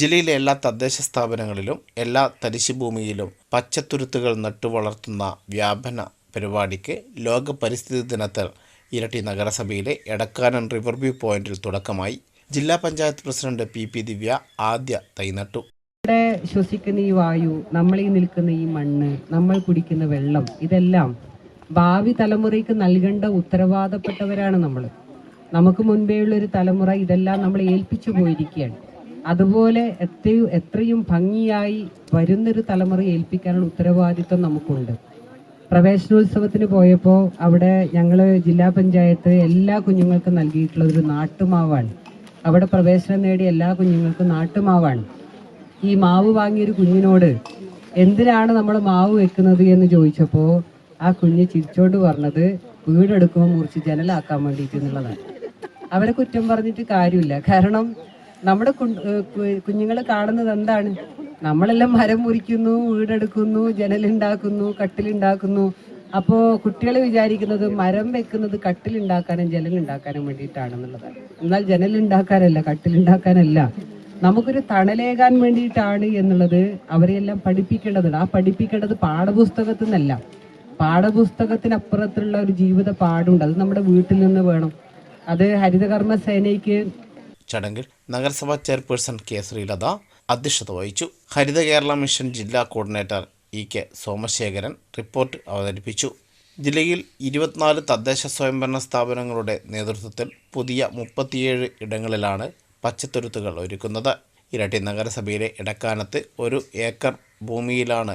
ജില്ലയിലെ എല്ലാ തദ്ദേശ സ്ഥാപനങ്ങളിലും എല്ലാ തരിശുഭൂമിയിലും പച്ചത്തുരുത്തുകൾ നട്ടുവളർത്തുന്ന വ്യാപന പരിപാടിക്ക് ലോക പരിസ്ഥിതി ദിനത്തിൽ ഇരട്ടി നഗരസഭയിലെ എടക്കാനൻ റിവർ വ്യൂ പോയിന്റിൽ തുടക്കമായി. ജില്ലാ panchayat president P P Divya ആദ്യ തൈ നട്ടു ഇവിടെ ശ്വസിക്കുന്ന ഈ വായു നമ്മൾ ഈ നിൽക്കുന്ന ഈ മണ്ണ് നമ്മൾ കുടിക്കുന്ന വെള്ളം ഇതെല്ലാം ഭാവി തലമുറയ്ക്ക് നൽകേണ്ട ഉത്തരവാദപ്പെട്ടവരാണ് നമ്മൾ നമുക്ക് മുൻപേയുള്ള ഒരു തലമുറ ഇതെല്ലാം നമ്മൾ ഏൽപ്പിച്ചു പോയിരിക്കുകയാണ്. അതുപോലെ എത്രയും എത്രയും ഭംഗിയായി വരുന്നൊരു തലമുറ ഏൽപ്പിക്കാനുള്ള ഉത്തരവാദിത്വം നമുക്കുണ്ട്. പ്രവേശനോത്സവത്തിന് പോയപ്പോൾ അവിടെ ഞങ്ങൾ ജില്ലാ പഞ്ചായത്ത് എല്ലാ കുഞ്ഞുങ്ങൾക്കും നൽകിയിട്ടുള്ള ഒരു നാട്ടുമാവാണ്. അവിടെ പ്രവേശനം നേടിയ എല്ലാ കുഞ്ഞുങ്ങൾക്കും നാട്ടുമാവാണ്. ഈ മാവ് വാങ്ങിയൊരു കുഞ്ഞിനോട് എന്തിനാണ് നമ്മൾ മാവ് വെക്കുന്നത്? എന്ന് ചോദിച്ചപ്പോൾ ആ കുഞ്ഞ് ചിരിച്ചോണ്ട് പറഞ്ഞത് വീടെടുക്കുമ്പോൾ മുറിച്ച് ജനലാക്കാൻ വേണ്ടിയിട്ട് എന്നുള്ളതാണ്. അവരെ കുറ്റം പറഞ്ഞിട്ട് കാര്യമില്ല. കാരണം നമ്മുടെ കുഞ്ഞുങ്ങൾ കാണുന്നത് എന്താണ്? നമ്മളെല്ലാം മരം മുറിക്കുന്നു വീടെടുക്കുന്നു ജനലുണ്ടാക്കുന്നു കട്ടിലുണ്ടാക്കുന്നു. അപ്പോൾ കുട്ടികൾ വിചാരിക്കുന്നത് മരം വെക്കുന്നത് കട്ടിലുണ്ടാക്കാനും ജനലുണ്ടാക്കാനും വേണ്ടിയിട്ടാണെന്നുള്ളതാണ് എന്നാൽ ജനലുണ്ടാക്കാനല്ല കട്ടിലുണ്ടാക്കാനല്ല. നമുക്കൊരു തണലേകാൻ വേണ്ടിയിട്ടാണ് എന്നുള്ളത് അവരെയെല്ലാം പഠിപ്പിക്കേണ്ടതുണ്ട് ആ പഠിപ്പിക്കേണ്ടത് പാഠപുസ്തകത്തിൽ നിന്നല്ല. പാഠപുസ്തകത്തിനപ്പുറത്തുള്ള ഒരു ജീവിത പാടുണ്ട് അത് നമ്മുടെ വീട്ടിൽ നിന്ന് വേണം. അത് ഹരിതകർമ്മ സേനയ്ക്ക് ചടങ്ങിൽ നഗരസഭാ ചെയർപേഴ്സൺ കെ ശ്രീലത അധ്യക്ഷത വഹിച്ചു. ഹരിത കേരള മിഷൻ ജില്ലാ coordinator E K Somasekharan report അവതരിപ്പിച്ചു. ജില്ലയിൽ ഇരുപത്തിനാല് തദ്ദേശ സ്വയംഭരണ സ്ഥാപനങ്ങളുടെ നേതൃത്വത്തിൽ പുതിയ മുപ്പത്തിയേഴ് ഇടങ്ങളിലാണ് പച്ചത്തുരുത്തുകൾ ഒരുക്കുന്നത്. ഇരട്ടി നഗരസഭയിലെ ഇടക്കാനത്ത് ഒരു ഏക്കർ ഭൂമിയിലാണ്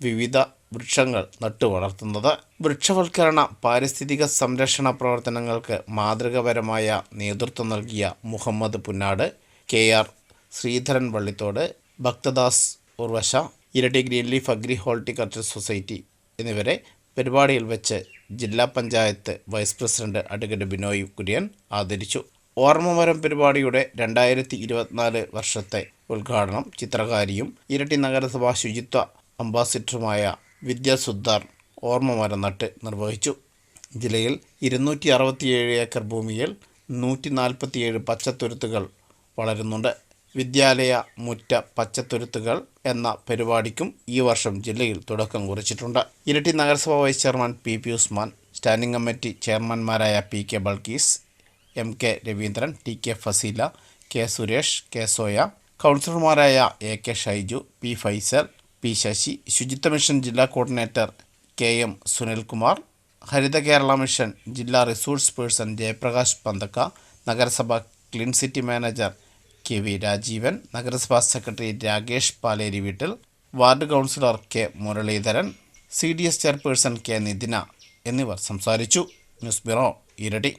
വിവിധ വൃക്ഷങ്ങൾ നട്ടു വളർത്തുന്നത്. വൃക്ഷവൽക്കരണ പാരിസ്ഥിതിക സംരക്ഷണ പ്രവർത്തനങ്ങൾക്ക് മാതൃകപരമായ നേതൃത്വം നൽകിയ Muhammad Punnad K R Sreedharan Vallithode Bhaktadas Urvasha Iritty green leaf agri horticulture society എന്നിവരെ പരിപാടിയിൽ വെച്ച് ജില്ലാ panchayat vice president advocate Binoy Kurian ആദരിച്ചു. ഓർമ്മമരം പരിപാടിയുടെ രണ്ടായിരത്തി ഇരുപത്തിനാല് വർഷത്തെ ഉദ്ഘാടനം ചിത്രകാരിയും ഇരട്ടി നഗരസഭാ ശുചിത്വ അംബാസിഡറുമായ വിദ്യ സുദ്ദാർ ഓർമ്മമരം നട്ട് നിർവഹിച്ചു. ജില്ലയിൽ ഇരുന്നൂറ്റി അറുപത്തിയേഴ് ഏക്കർ ഭൂമിയിൽ നൂറ്റി നാൽപ്പത്തിയേഴ് പച്ചത്തുരുത്തുകൾ വളരുന്നുണ്ട്. വിദ്യാലയ മുറ്റ പച്ചത്തുരുത്തുകൾ എന്ന പരിപാടിക്കും ഈ വർഷം ജില്ലയിൽ തുടക്കം കുറിച്ചിട്ടുണ്ട്. ഇരട്ടി നഗരസഭാ vice chairman P P Usman standing committee ചെയർമാൻമാരായ P K Balkees M K Raveendran T K Faseela K Suresh K Soya കൗൺസിലർമാരായ A K Shaiju P Faisal P Sasi Suchitwa mission ജില്ലാ coordinator K M Sunilkumar Haritha Kerala mission ജില്ലാ resource person Jayaprakash Panthakka നഗരസഭ clean city manager K V Rajeevan നഗരസഭാ secretary Rakesh Paleri വീട്ടിൽ ward councillor K Muraleedharan C D S chairperson K Nithina എന്നിവർ സംസാരിച്ചു. News bureau ഇരട്ടി